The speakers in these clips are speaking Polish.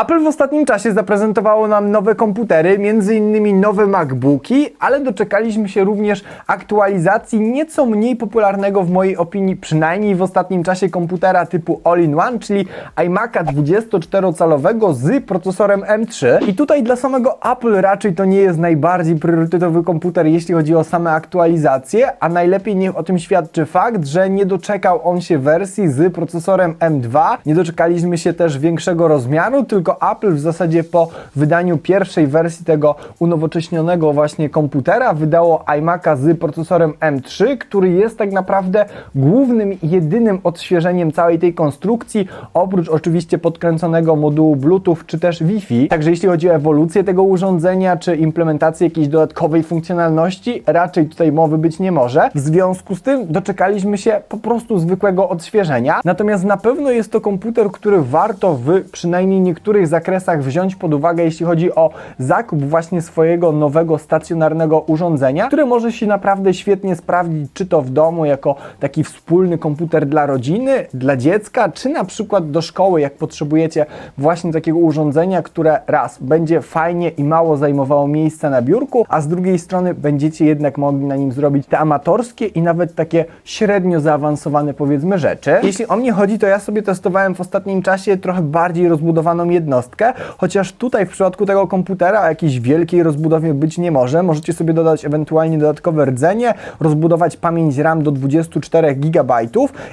Apple w ostatnim czasie zaprezentowało nam nowe komputery, innymi nowe MacBooki, ale doczekaliśmy się również aktualizacji nieco mniej popularnego w mojej opinii, przynajmniej w ostatnim czasie komputera typu All-in-One, czyli iMac'a 24-calowego z procesorem M3. I tutaj dla samego Apple raczej to nie jest najbardziej priorytetowy komputer, jeśli chodzi o same aktualizacje, a najlepiej niech o tym świadczy fakt, że nie doczekał on się wersji z procesorem M2. Nie doczekaliśmy się też większego rozmiaru, tylko Apple w zasadzie po wydaniu pierwszej wersji tego unowocześnionego właśnie komputera wydało iMac'a z procesorem M3, który jest tak naprawdę głównym i jedynym odświeżeniem całej tej konstrukcji, oprócz oczywiście podkręconego modułu Bluetooth czy też Wi-Fi. Także jeśli chodzi o ewolucję tego urządzenia, czy implementację jakiejś dodatkowej funkcjonalności, raczej tutaj mowy być nie może. W związku z tym doczekaliśmy się po prostu zwykłego odświeżenia. Natomiast na pewno jest to komputer, który warto w przynajmniej niektórych zakresach wziąć pod uwagę, jeśli chodzi o zakup właśnie swojego nowego stacjonarnego urządzenia, które może się naprawdę świetnie sprawdzić, czy to w domu jako taki wspólny komputer dla rodziny, dla dziecka, czy na przykład do szkoły, jak potrzebujecie właśnie takiego urządzenia, które raz będzie fajnie i mało zajmowało miejsca na biurku, a z drugiej strony będziecie jednak mogli na nim zrobić te amatorskie i nawet takie średnio zaawansowane powiedzmy rzeczy. Jeśli o mnie chodzi, to ja sobie testowałem w ostatnim czasie trochę bardziej rozbudowaną jednostkę, chociaż tutaj w przypadku tego komputera jakiejś wielkiej rozbudowie być nie może. Możecie sobie dodać ewentualnie dodatkowe rdzenie, rozbudować pamięć RAM do 24 GB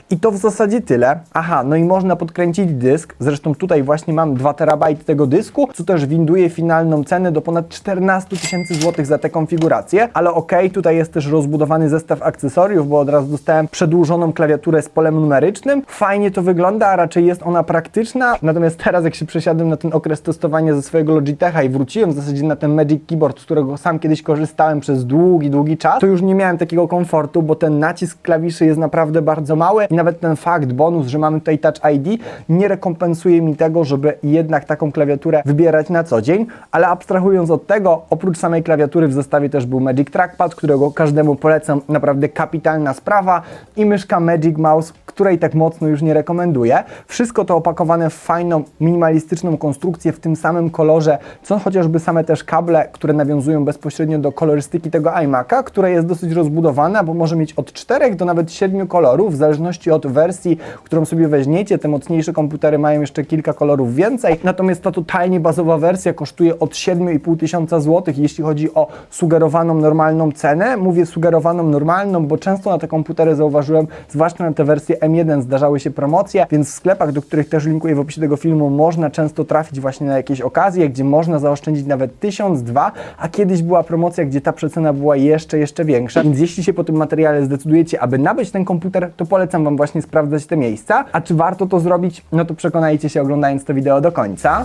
i to w zasadzie tyle. Aha, no i można podkręcić dysk, zresztą tutaj właśnie mam 2 TB tego dysku, co też winduje finalną cenę do ponad 14 tysięcy złotych za tę konfigurację, ale ok, tutaj jest też rozbudowany zestaw akcesoriów, bo od razu dostałem przedłużoną klawiaturę z polem numerycznym. Fajnie to wygląda, a raczej jest ona praktyczna, natomiast teraz jak się na ten okres testowania ze swojego Logitecha i wróciłem w zasadzie na ten Magic Keyboard, z którego sam kiedyś korzystałem przez długi, długi czas, to już nie miałem takiego komfortu, bo ten nacisk klawiszy jest naprawdę bardzo mały i nawet ten fakt, bonus, że mamy tutaj Touch ID, nie rekompensuje mi tego, żeby jednak taką klawiaturę wybierać na co dzień, ale abstrahując od tego, oprócz samej klawiatury w zestawie też był Magic Trackpad, którego każdemu polecam, naprawdę kapitalna sprawa i myszka Magic Mouse, której tak mocno już nie rekomenduję. Wszystko to opakowane w fajną, minimalistyczną konstrukcję w tym samym kolorze, co chociażby same też kable, które nawiązują bezpośrednio do kolorystyki tego iMac'a, która jest dosyć rozbudowana, bo może mieć od 4 do nawet 7 kolorów, w zależności od wersji, którą sobie weźmiecie. Te mocniejsze komputery mają jeszcze kilka kolorów więcej, natomiast ta totalnie bazowa wersja kosztuje od 7,5 tysiąca złotych, jeśli chodzi o sugerowaną normalną cenę. Mówię sugerowaną normalną, bo często na te komputery zauważyłem, zwłaszcza na te wersje M1 zdarzały się promocje, więc w sklepach, do których też linkuję w opisie tego filmu, można często trafić właśnie na jakieś okazje, gdzie można zaoszczędzić nawet 1000, 2, a kiedyś była promocja, gdzie ta przecena była jeszcze, jeszcze większa. Więc jeśli się po tym materiale zdecydujecie, aby nabyć ten komputer, to polecam Wam właśnie sprawdzać te miejsca. A czy warto to zrobić? No to przekonajcie się oglądając to wideo do końca.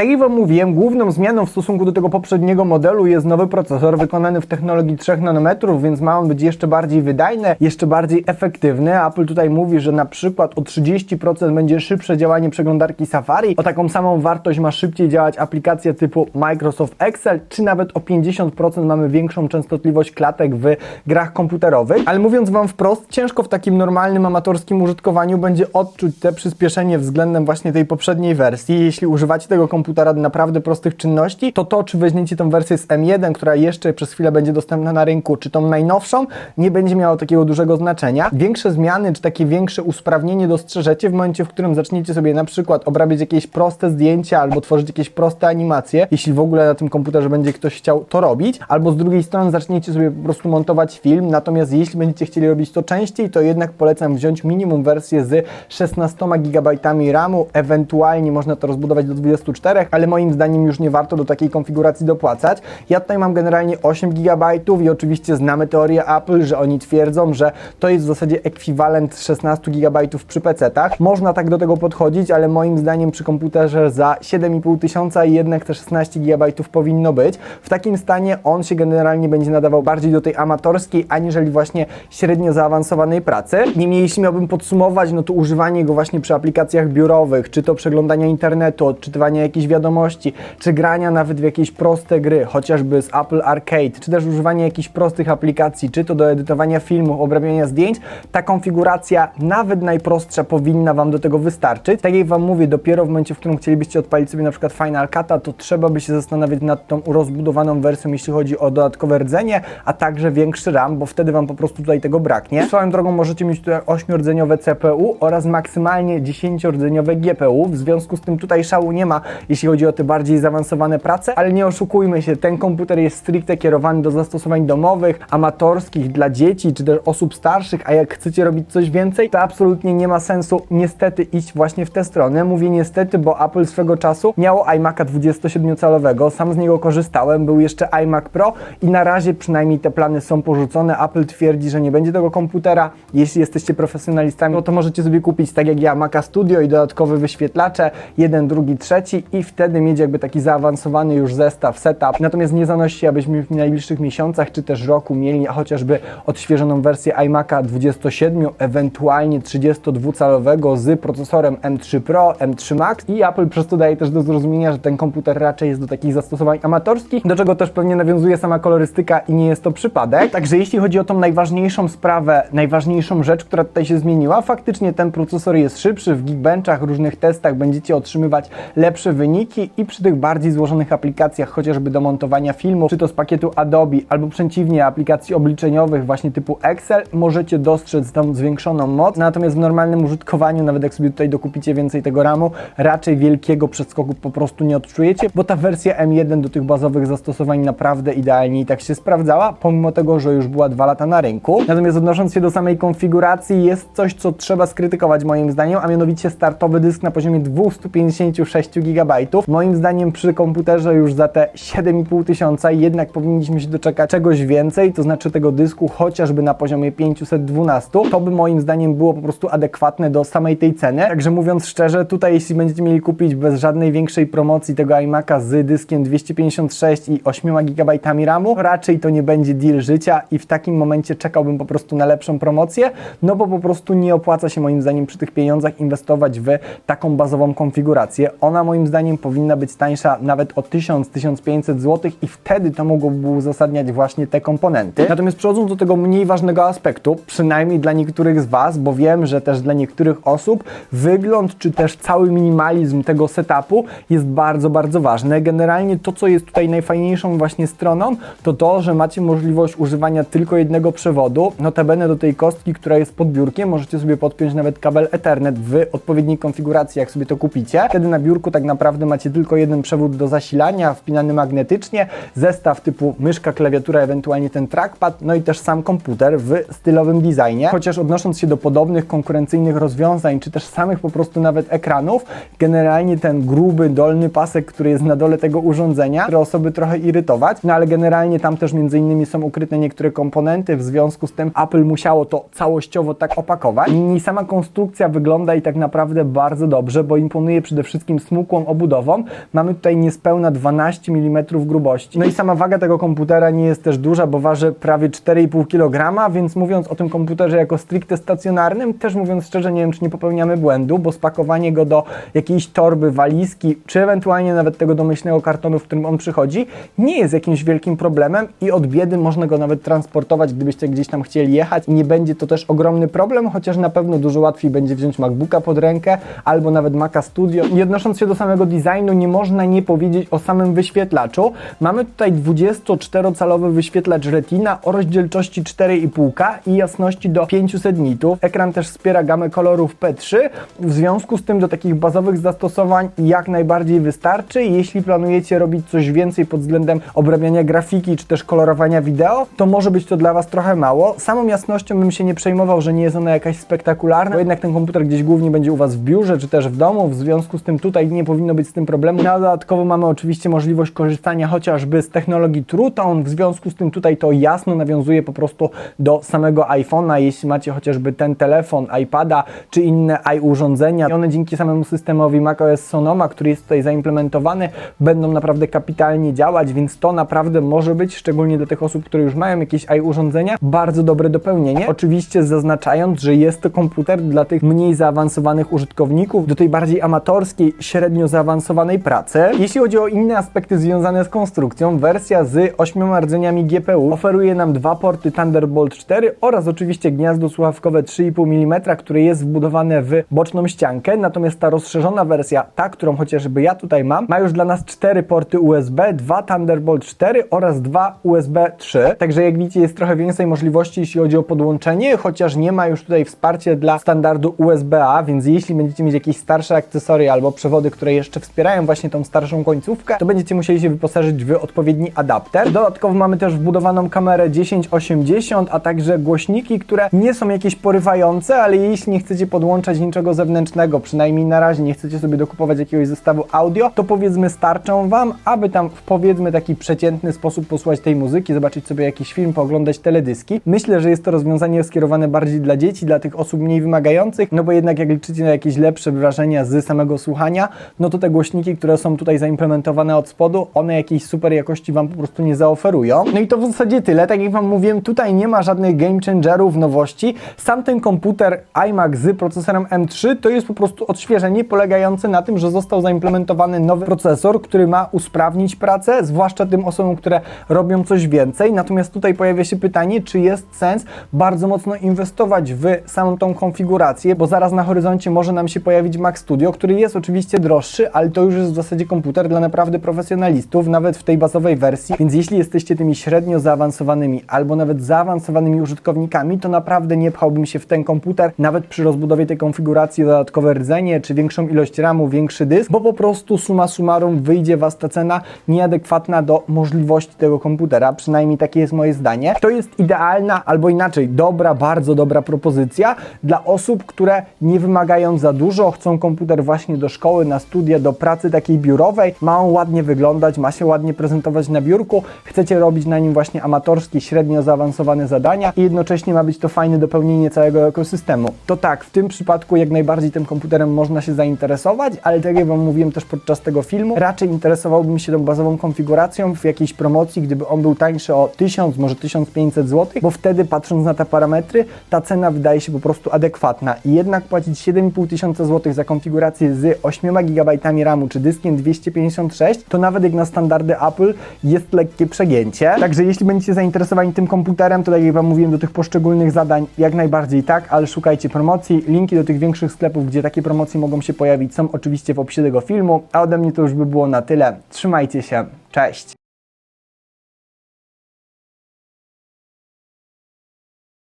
Jak Wam mówiłem, główną zmianą w stosunku do tego poprzedniego modelu jest nowy procesor wykonany w technologii 3 nanometrów, więc ma on być jeszcze bardziej wydajny, jeszcze bardziej efektywny. Apple tutaj mówi, że na przykład o 30% będzie szybsze działanie przeglądarki Safari, o taką samą wartość ma szybciej działać aplikacja typu Microsoft Excel, czy nawet o 50% mamy większą częstotliwość klatek w grach komputerowych. Ale mówiąc Wam wprost, ciężko w takim normalnym, amatorskim użytkowaniu będzie odczuć te przyspieszenie względem właśnie tej poprzedniej wersji. Jeśli używacie tego komputera do naprawdę prostych czynności, to to, czy weźmiecie tą wersję z M1, która jeszcze przez chwilę będzie dostępna na rynku, czy tą najnowszą, nie będzie miało takiego dużego znaczenia. Większe zmiany, czy takie większe usprawnienie dostrzeżecie w momencie, w którym zaczniecie sobie na przykład obrabiać jakieś proste zdjęcia albo tworzyć jakieś proste animacje, jeśli w ogóle na tym komputerze będzie ktoś chciał to robić, albo z drugiej strony zaczniecie sobie po prostu montować film, natomiast jeśli będziecie chcieli robić to częściej, to jednak polecam wziąć minimum wersję z 16 GB RAMu, ewentualnie można to rozbudować do 24, ale moim zdaniem już nie warto do takiej konfiguracji dopłacać. Ja tutaj mam generalnie 8 GB i oczywiście znamy teorię Apple, że oni twierdzą, że to jest w zasadzie ekwiwalent 16 GB przy PC-tach. Można tak do tego podchodzić, ale moim zdaniem przy komputerze za 7,5 tysiąca jednak te 16 GB powinno być. W takim stanie on się generalnie będzie nadawał bardziej do tej amatorskiej, aniżeli właśnie średnio zaawansowanej pracy. Niemniej jeśli miałbym podsumować, no to używanie go właśnie przy aplikacjach biurowych, czy to przeglądania internetu, odczytywania jakichś wiadomości, czy grania nawet w jakieś proste gry, chociażby z Apple Arcade, czy też używanie jakichś prostych aplikacji, czy to do edytowania filmów, obrabiania zdjęć, ta konfiguracja, nawet najprostsza, powinna Wam do tego wystarczyć. Tak jak Wam mówię, dopiero w momencie, w którym chcielibyście odpalić sobie na przykład Final Cut'a, to trzeba by się zastanawiać nad tą rozbudowaną wersją, jeśli chodzi o dodatkowe rdzenie, a także większy RAM, bo wtedy Wam po prostu tutaj tego braknie. Swoją drogą możecie mieć tutaj 8-rdzeniowe CPU oraz maksymalnie 10-rdzeniowe GPU. W związku z tym tutaj szału nie ma, jeśli chodzi o te bardziej zaawansowane prace, ale nie oszukujmy się, ten komputer jest stricte kierowany do zastosowań domowych, amatorskich, dla dzieci czy też osób starszych, a jak chcecie robić coś więcej, to absolutnie nie ma sensu niestety iść właśnie w tę stronę. Mówię niestety, bo Apple swego czasu miało iMac'a 27-calowego, sam z niego korzystałem, był jeszcze iMac Pro i na razie przynajmniej te plany są porzucone. Apple twierdzi, że nie będzie tego komputera. Jeśli jesteście profesjonalistami, no to możecie sobie kupić tak jak ja Maca Studio i dodatkowe wyświetlacze, jeden, drugi, trzeci wtedy mieć jakby taki zaawansowany już zestaw, setup. Natomiast nie zanosi, abyśmy w najbliższych miesiącach czy też roku mieli chociażby odświeżoną wersję iMac'a 27, ewentualnie 32-calowego z procesorem M3 Pro, M3 Max i Apple przez to daje też do zrozumienia, że ten komputer raczej jest do takich zastosowań amatorskich, do czego też pewnie nawiązuje sama kolorystyka i nie jest to przypadek. Także jeśli chodzi o tą najważniejszą sprawę, najważniejszą rzecz, która tutaj się zmieniła, faktycznie ten procesor jest szybszy, w Geekbenchach, różnych testach będziecie otrzymywać lepsze wyniki i przy tych bardziej złożonych aplikacjach, chociażby do montowania filmów, czy to z pakietu Adobe, albo przeciwnie aplikacji obliczeniowych właśnie typu Excel, możecie dostrzec tą zwiększoną moc, natomiast w normalnym użytkowaniu, nawet jak sobie tutaj dokupicie więcej tego RAMu, raczej wielkiego przeskoku po prostu nie odczujecie, bo ta wersja M1 do tych bazowych zastosowań naprawdę idealnie i tak się sprawdzała, pomimo tego, że już była dwa lata na rynku. Natomiast odnosząc się do samej konfiguracji, jest coś, co trzeba skrytykować moim zdaniem, a mianowicie startowy dysk na poziomie 256 GB. Moim zdaniem przy komputerze już za te 7,5 tysiąca jednak powinniśmy się doczekać czegoś więcej, to znaczy tego dysku chociażby na poziomie 512. To by moim zdaniem było po prostu adekwatne do samej tej ceny. Także mówiąc szczerze, tutaj jeśli będziecie mieli kupić bez żadnej większej promocji tego iMac'a z dyskiem 256 i 8 GB RAMu, raczej to nie będzie deal życia i w takim momencie czekałbym po prostu na lepszą promocję, no bo po prostu nie opłaca się moim zdaniem przy tych pieniądzach inwestować w taką bazową konfigurację. Ona moim zdaniem powinna być tańsza nawet o 1000-1500 zł i wtedy to mogłoby uzasadniać właśnie te komponenty. Natomiast przechodząc do tego mniej ważnego aspektu, przynajmniej dla niektórych z Was, bo wiem, że też dla niektórych osób wygląd czy też cały minimalizm tego setupu jest bardzo, bardzo ważny. Generalnie to, co jest tutaj najfajniejszą właśnie stroną, to to, że macie możliwość używania tylko jednego przewodu. Notabene do tej kostki, która jest pod biurkiem, możecie sobie podpiąć nawet kabel Ethernet w odpowiedniej konfiguracji, jak sobie to kupicie. Wtedy na biurku tak naprawdę macie tylko jeden przewód do zasilania, wpinany magnetycznie, zestaw typu myszka, klawiatura, ewentualnie ten trackpad, no i też sam komputer w stylowym designie. Chociaż odnosząc się do podobnych konkurencyjnych rozwiązań, czy też samych po prostu nawet ekranów, generalnie ten gruby dolny pasek, który jest na dole tego urządzenia, które osoby trochę irytować, no ale generalnie tam też między innymi są ukryte niektóre komponenty, w związku z tym Apple musiało to całościowo tak opakować. I sama konstrukcja wygląda i tak naprawdę bardzo dobrze, bo imponuje przede wszystkim smukłą obudową. Mamy tutaj niespełna 12 mm grubości. No i sama waga tego komputera nie jest też duża, bo waży prawie 4,5 kg, więc mówiąc o tym komputerze jako stricte stacjonarnym, też mówiąc szczerze, nie wiem, czy nie popełniamy błędu, bo spakowanie go do jakiejś torby, walizki, czy ewentualnie nawet tego domyślnego kartonu, w którym on przychodzi, nie jest jakimś wielkim problemem i od biedy można go nawet transportować, gdybyście gdzieś tam chcieli jechać. Nie będzie to też ogromny problem, chociaż na pewno dużo łatwiej będzie wziąć MacBooka pod rękę albo nawet Maca Studio. I odnosząc się do samego designu, nie można nie powiedzieć o samym wyświetlaczu. Mamy tutaj 24-calowy wyświetlacz Retina o rozdzielczości 4,5K i jasności do 500 nitów. Ekran też wspiera gamę kolorów P3. W związku z tym do takich bazowych zastosowań jak najbardziej wystarczy. Jeśli planujecie robić coś więcej pod względem obrabiania grafiki czy też kolorowania wideo, to może być to dla Was trochę mało. Samą jasnością bym się nie przejmował, że nie jest ona jakaś spektakularna, bo jednak ten komputer gdzieś głównie będzie u Was w biurze czy też w domu. W związku z tym tutaj nie powinno być z tym problemu. No, dodatkowo mamy oczywiście możliwość korzystania chociażby z technologii True Tone. W związku z tym tutaj to jasno nawiązuje po prostu do samego iPhone'a. Jeśli macie chociażby ten telefon, iPada czy inne i-urządzenia, i one dzięki samemu systemowi macOS Sonoma, który jest tutaj zaimplementowany, będą naprawdę kapitalnie działać, więc to naprawdę może być, szczególnie dla tych osób, które już mają jakieś i-urządzenia, bardzo dobre dopełnienie. Oczywiście zaznaczając, że jest to komputer dla tych mniej zaawansowanych użytkowników, do tej bardziej amatorskiej, średnio zaawansowanej zaawansowanej pracy. Jeśli chodzi o inne aspekty związane z konstrukcją, wersja z 8 rdzeniami GPU oferuje nam dwa porty Thunderbolt 4 oraz oczywiście gniazdo słuchawkowe 3,5 mm, które jest wbudowane w boczną ściankę, natomiast ta rozszerzona wersja, ta, którą chociażby ja tutaj mam, ma już dla nas cztery porty USB, dwa Thunderbolt 4 oraz dwa USB 3. Także jak widzicie jest trochę więcej możliwości, jeśli chodzi o podłączenie, chociaż nie ma już tutaj wsparcia dla standardu USB-A, więc jeśli będziecie mieć jakieś starsze akcesoria albo przewody, które jeszcze wspierają właśnie tą starszą końcówkę, to będziecie musieli się wyposażyć w odpowiedni adapter. Dodatkowo mamy też wbudowaną kamerę 1080, a także głośniki, które nie są jakieś porywające, ale jeśli nie chcecie podłączać niczego zewnętrznego, przynajmniej na razie nie chcecie sobie dokupować jakiegoś zestawu audio, to powiedzmy starczą Wam, aby tam w powiedzmy taki przeciętny sposób posłuchać tej muzyki, zobaczyć sobie jakiś film, pooglądać teledyski. Myślę, że jest to rozwiązanie skierowane bardziej dla dzieci, dla tych osób mniej wymagających, no bo jednak jak liczycie na jakieś lepsze wrażenia z samego słuchania, no to głośniki, które są tutaj zaimplementowane od spodu, one jakiejś super jakości Wam po prostu nie zaoferują. No i to w zasadzie tyle. Tak jak Wam mówiłem, tutaj nie ma żadnych game changerów, nowości. Sam ten komputer iMac z procesorem M3 to jest po prostu odświeżenie polegające na tym, że został zaimplementowany nowy procesor, który ma usprawnić pracę, zwłaszcza tym osobom, które robią coś więcej. Natomiast tutaj pojawia się pytanie, czy jest sens bardzo mocno inwestować w samą tą konfigurację, bo zaraz na horyzoncie może nam się pojawić Mac Studio, który jest oczywiście droższy, ale to już jest w zasadzie komputer dla naprawdę profesjonalistów, nawet w tej bazowej wersji. Więc jeśli jesteście tymi średnio zaawansowanymi albo nawet zaawansowanymi użytkownikami, to naprawdę nie pchałbym się w ten komputer, nawet przy rozbudowie tej konfiguracji dodatkowe rdzenie, czy większą ilość RAMu, większy dysk, bo po prostu suma summarum wyjdzie Was ta cena nieadekwatna do możliwości tego komputera, przynajmniej takie jest moje zdanie. To jest idealna, albo inaczej, dobra, bardzo dobra propozycja dla osób, które nie wymagają za dużo, chcą komputer właśnie do szkoły, na studia, do pracy takiej biurowej, ma on ładnie wyglądać, ma się ładnie prezentować na biurku, chcecie robić na nim właśnie amatorskie, średnio zaawansowane zadania i jednocześnie ma być to fajne dopełnienie całego ekosystemu. To tak, w tym przypadku jak najbardziej tym komputerem można się zainteresować, ale tak jak Wam mówiłem też podczas tego filmu, raczej interesowałbym się tą bazową konfiguracją w jakiejś promocji, gdyby on był tańszy o 1000, może 1500 zł, bo wtedy patrząc na te parametry, ta cena wydaje się po prostu adekwatna. I jednak płacić 7500 zł za konfigurację z 8 GB RAMu czy dyskiem 256, to nawet jak na standardy Apple jest lekkie przegięcie. Także jeśli będziecie zainteresowani tym komputerem, to tak jak Wam mówiłem, do tych poszczególnych zadań jak najbardziej tak, ale szukajcie promocji. Linki do tych większych sklepów, gdzie takie promocje mogą się pojawić, są oczywiście w opisie tego filmu. A ode mnie to już by było na tyle. Trzymajcie się. Cześć!